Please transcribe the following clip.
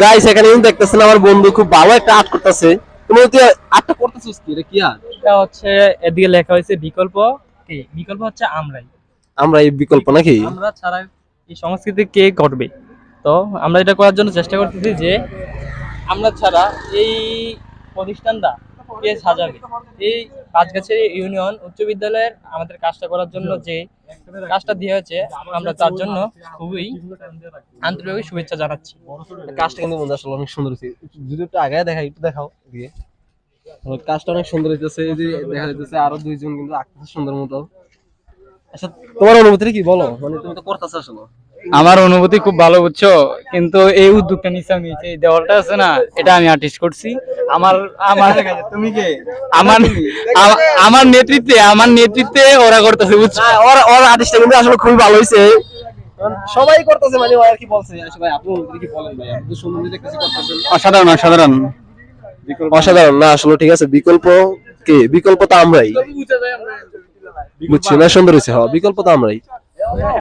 Guys এখানে কিন্তু দেখতেছেন আমার বন্ধু খুব ভালো একটা আর্ট করতেছে। তুমি তুই আর্টটা করতেছিস কি? রে কি আর্ট? এটা হচ্ছে এদিকে লেখা হয়েছে বিকল্প। কি? বিকল্প হচ্ছে আমরাই। আমরা এই বিকল্প নাকি? আমরা ছাড়া এই সংস্কৃতি কে করবে তো আমরা এটা করার জন্য চেষ্টা করতেছি যে আমরা ছাড়া এই প্রতিষ্ঠানটা কে সাজাবে? এই পাঁচগাছের ইউনিয়ন উচ্চ বিদ্যালয়ের আমাদের কাজটা করার জন্য যে কাজটা দেওয়া হয়েছে আমরা তার জন্য খুবই আন্তরিক শুভেচ্ছা জানাচ্ছি। কাজটা কিন্তু বন্ধু আসলে অনেক সুন্দর হয়েছে। যদি একটু আগে দেখা একটু দেখাও দিয়ে। কাজটা অনেক সুন্দর হইতেছে এই যে দেখা যাইতেছে আরও দুইজন কিন্তু আঁকতেছে সুন্দর মতো আচ্ছা তোমার অনুভূতি কি বলো? মানে তুমি তো করতেছো আসলে। আমার অনুভূতি খুব ভালো বুঝছ? কিন্তু এই উদ্যোগটা নিচ্ছে আমি এই দেওয়ালটা আছে না এটা আমি আর্টিস্ট করছি। আমার আমার তুমি কে? আমার আমার নেতৃত্বে আমার নেতৃত্বে ওরা করতেছে বুঝছ? হ্যাঁ, ওর ওর আর্টিস্টটা কিন্তু আসলে খুবই ভালো হয়েছে সবাই করতেছে মানে আর কি বলছে ভাই আপনি কি বলেন ভাই? আপনি সুন্দর দেখতেছি করতেছেন। অসাধারণ অসাধারণ। অসাধারণ না আসলে ঠিক আছে বিকল্প কে? বিকল্প তো আমরাই। বুঝছি না সুন্দর হয়েছে হ্যাঁ বিকল্প তো আমরাই।